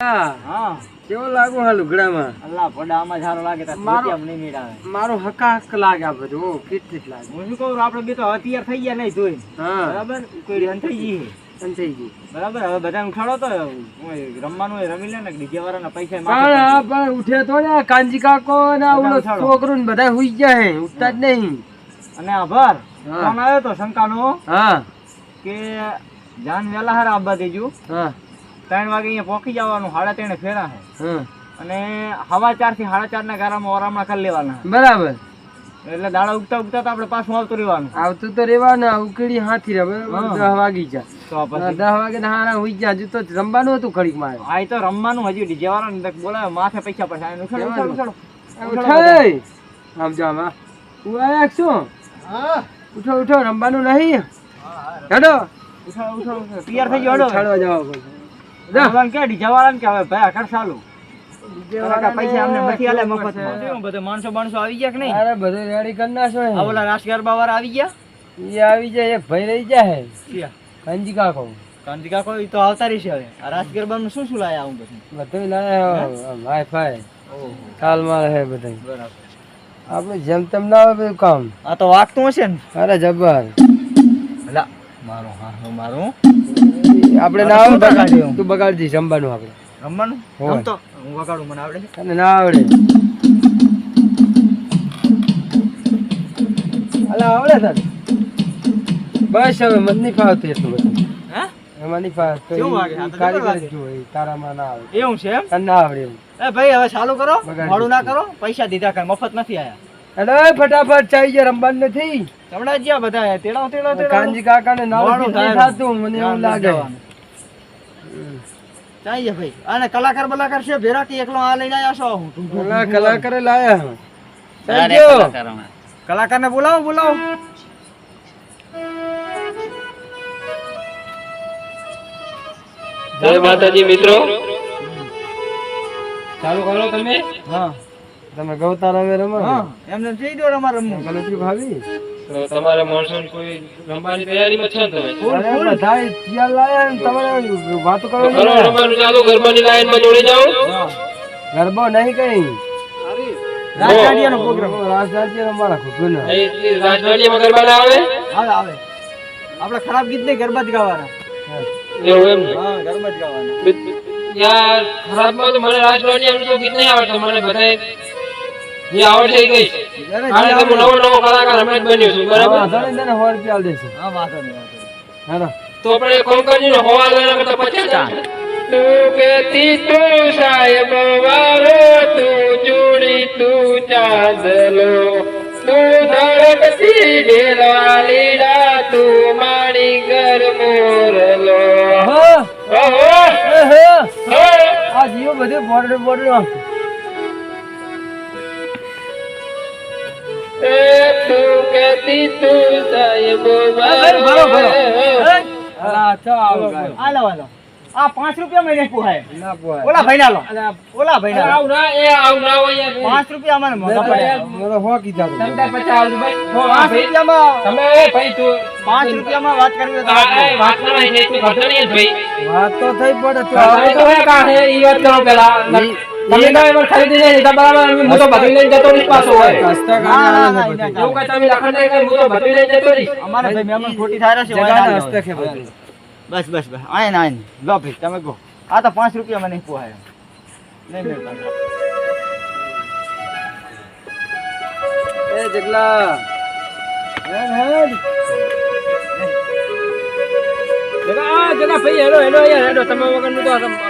હા હા કેવો લાગુ હા લુગડામાં અલ્લા પડામાં સારો લાગે તાર મારો- ધોતિયામાં નહીં મેળાવે. મારો હકા હક લાગે આ બધું ઓ કીટ કીટ લાગે. હું શું કહું આપણે બે તો હવે થઈ ગયા નહીં જોઈ બરાબર? કોઈ રન થઈ ગઈ છે. થઈ ગઈ બરાબર? હવે બધાને ઉઠાડો તો રમવાનું રમી લે ને ડીજે વાળાના પૈસા પણ માથે પણ ઉઠે તો ને કાંજી કાકો ને છોકરો ને બધા હુઈ ગયા હે ઉઠતા જ નહીં. અને આભાર. હા. ફોન આવ્યો તો શંકાનો હા. કે જાન વેલા હાર આબા દેજો. હા. ત્રણ વાગે અહીંયા પહોંચી જવાનું સાડા ત્રણે ફેરા છે હા અને હવા ચારથી સાડા ચાર ના ગારામાં ઓરામણા કરી લેવાના. બરાબર. એટલે દાડા ઉગતા ઉગતા તો આપણે પાછું આવતું રહેવાનું. આવતું તો રહેવાનું ઉકળી હાથી રહે દસ વાગી જા તો પછી? દસ વાગે ને હારા હુઈ જા હજુ તો રમવાનું હતું ખડીક મારે. આ તો રમવાનું હજી ડીજે વાળા બોલાવે માથે પૈસા પડશે. ઉછાળો, ઉછાળો, ઉછાળો. ઉઠાય. આમ જા આમાં. હું આયા શું? ઉઠો ઉઠો રમવાનું નહીં. હેડો. ઉઠો ઉઠો. તૈયાર થઈ ગયો હેડો. ઉઠાડવા જવા પડશે કે ડીજે વાળાને કે હવે ભાઈ આખર ચાલુ પૈસા અમને નથી આલે મફતમાં. બધે માણસો બાણસો આવી ગયા કે નહીં? અરે બધું રેડી કરી નાખો આ ઓલા રાસ ગરબા વાળા આવી ગયા? એ આવી જાય એક ભાઈ રહી જાય કંજી કાકો. કાંતિ કાકો એ તો આવતા રહેશે હવે. રાસ શું શું લાયા આવું પછી બધું લાયા વાઈફાઈ કાલમાં હે બધું બરાબર. આપણે જેમ તેમ ના આવે બધું કામ. આ તો વાગતું હશે ને. અરે જબર. અલા મારું હા મારું. આપણે ના આવે બગાડ્યું? તું બગાડજી જમવાનું આપણે. રમવાનું હું તો હું વગાડું મને આવડે તને ના આવડે. અલા આવડે તને? બસ હવે મને નહીં ફાવતું એટલું બધું. હે? એમાં નહીં ફાવતું. કારીગર. તારામાં ના આવે એવું છે એમ? તને ના આવડે એવું. એ ભાઈ હવે ચાલુ કરો. બગાડી ના કરો. પૈસા દીધા કઈ મફત નથી આયા. અરે ફટાફટ ચાઈ જે રમવાનું નથી. હમણાં જ્યાં બધા તેડાવ તેડાવ તેડાવ કાનજી કાકા ને થાય. થતું મને એવું લાગે. ચાઈએ ભાઈ. અને કલાકાર બલાકાર છે ભેરા કે એકલો આ લઈને આવ્યા છો? હું કલાકાર કલાકારે લાયા. કલાકાર ને બોલાવો બોલાવો. જય માતાજી મિત્રો. ચાલુ કરો તમે. હા. તમે ગૌતાર રમે રમો એમને જઈ દો રમા રમવું. ગણતરી ભાવી તમારે મોનસૂન કોઈ રમવાની તૈયારીમાં છે તમે? બધાય તૈયાર લાયા ને તમારે વાતો કરો ને. રમવાનું ચાલુ ગરબાની લાઈનમાં જોડી જાઓ. ગરબો નહીં કઈ. રાજધાનીનો પ્રોગ્રામ. રાજધાજી મારા ખુદ ને. રાજધાનીમાં ગરબા ના આવે? આવે આવે. આપણે ખરાબ ગીત નહીં ગરબા જ ગાવાના. એવું એમ હા ગરબા જ ગાવાના. યાર ખરાબમાં તો મને તો ગીત નહીં આવડતું મને બધાય જે આવડે એ ગઈ કારણ કે નવો નવો કલાકાર હમણાં બન્યો છું બરાબર? તને સો રૂપિયા દેશે હા વાંધો નહીં હેલો તો આપણે એક કામ કરજો ને હવા લેવાના કરતા તું કેતી તું સાહેબ વાલો તું જોડી તું ચાંદલો. તું ધડકતી ઢેલવાલીડા તું માણી ઘર મોરલો. આ જીવો બધે બોર્ડર બોર્ડર આ પાંચ રૂપિયા મહિને પોહાય. ઓલા ભાઈ ના લો ઓલા ભાઈ ના લો. આવ ના એ આવ ના હોય યાર. પાંચ રૂપિયા અમારે મોંઘા પડે મને પાંચ ભાઈ. રૂપિયામાં વાત કરવી વાત તો થઈ પડે તમે તો એમાં ખરીદી નહીં લીધા બરાબર હું તો બધું લઈને જતો નહીં પાછો હોય. રસ્તા ના, ના, કાઢી ના, આલે ના, બધું. ના. એવું કઈ તમે લખણ નહીં કઈ હું તો બધું લઈને જતો નહીં અમારે ભાઈ મહેમાન ખોટી થાય છે જગાના હસ્તે બસ બસ બસ. આય ના લો ભાઈ તમે કહો. આ તો પાંચ રૂપિયા મને પોહાય નહીં મેળ એ જગલા જગા જગા ભાઈ હેલો હેલો યાર હેલો તમે વગરનું તો આ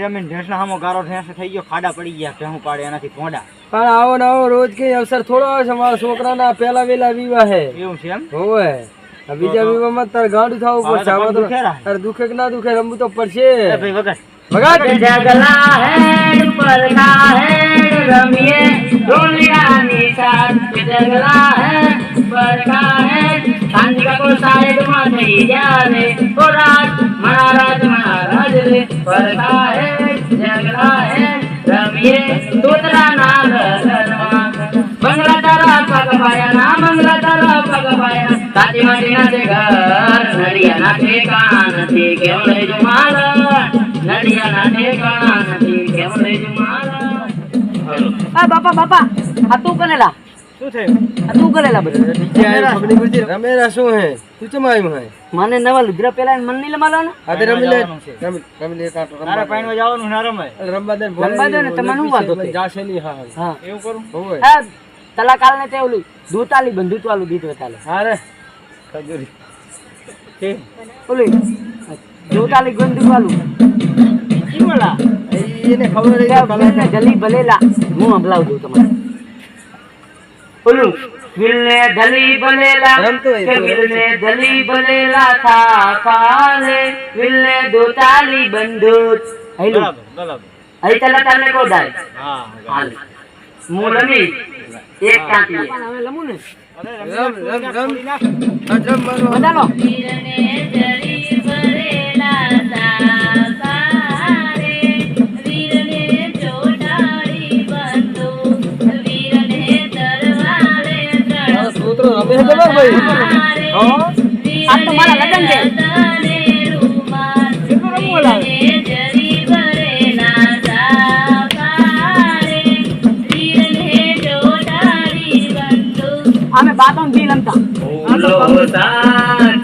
રમી રમીને ભેંસના સામો ગારો ભેંસ થઈ ગયો ખાડા પડી ગયા ભેહું પાડે એનાથી ભોંડા પણ આવો ને આવો રોજ કઈ અવસર થોડો આવે છે મારા છોકરાના પહેલા વેલા વિવાહ હે. એવું છે એમ? હોવે. બીજા વિવાહમાં તાર ગાંડું થવું પડશે તો આમાં તો દુખે દુખે કે ના દુખે રમવું તો પડશે. ભાઈ વગર. ભગાત જગલા હે પરખા હે રમીએ ઢોલિયાની સાથ જગલા હે પરખા હે સાંજકા કો સાઈડમાં થઈ જાને ઓ રાજ મહારાજ મહારાજ રે પરખા હે જગલા હે રમીએ તોતરાના ઘરમાં બંગલા તારા પગ પાયા ના બંગલા તારા પગ પાયા સાચી માટી ના છે ઘર નડિયા ના ઠેકાણા નથી કેમ લેજો શું થયું? આ તું કરેલા બધું? નીચે આવ્યો ખબર નહીં પડતી. રમેરા શું હે? તું ચમ આવ્યું હે? મને નવા લુગડા પેલા મન નહીં લમાડો ને આ તે રમી લે. રમી રમી લે કાંટો તારે રમવા પાણીમાં જવાનું ના રમાય. રમવા દે રમવા દે ને, તમારે શું વાંધો છે? જાશે નહીં હા. હા. એવું કરું? હોવે હા તલાકાલ ને તે ઓલું દૂતાલી વાળું ગીત વતાલે. હા રે. ખજૂરી. કેમ ઓલું દૂતાલી બંધુત વાળું ઈ બોલા એને ખબર રહી ત્યાં વિલને જલી ભલેલા. હું હમલાવ છું તમારે. ઓલું વિલને જલી ધલી રમતો કે વિલને જલી ભલેલા થા પાલે વિલને દોતાલી બંદૂક. હેલો અહીં તલા તને કો દાય. હા હાલ. હું રમી. એક કાંટી હવે લમું ને. અરે રમ રમ રમ નાખ. આજ રમવાનું બધાનો. મારા तर बाई आता मला लग्न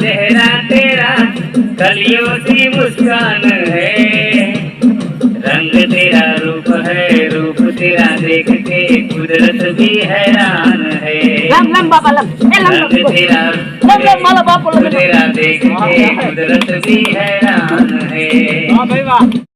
चेहरा तेरा कलियों की मुस्कान है। रंग तेरा रूप है रूप तेरा देख के कुदरत भी हैरान லம் லம் பாபா லம் ए லம் லம் லம் माला बाप லம் तेरा देख के कुदरत भी हैरान है वाह भाई वाह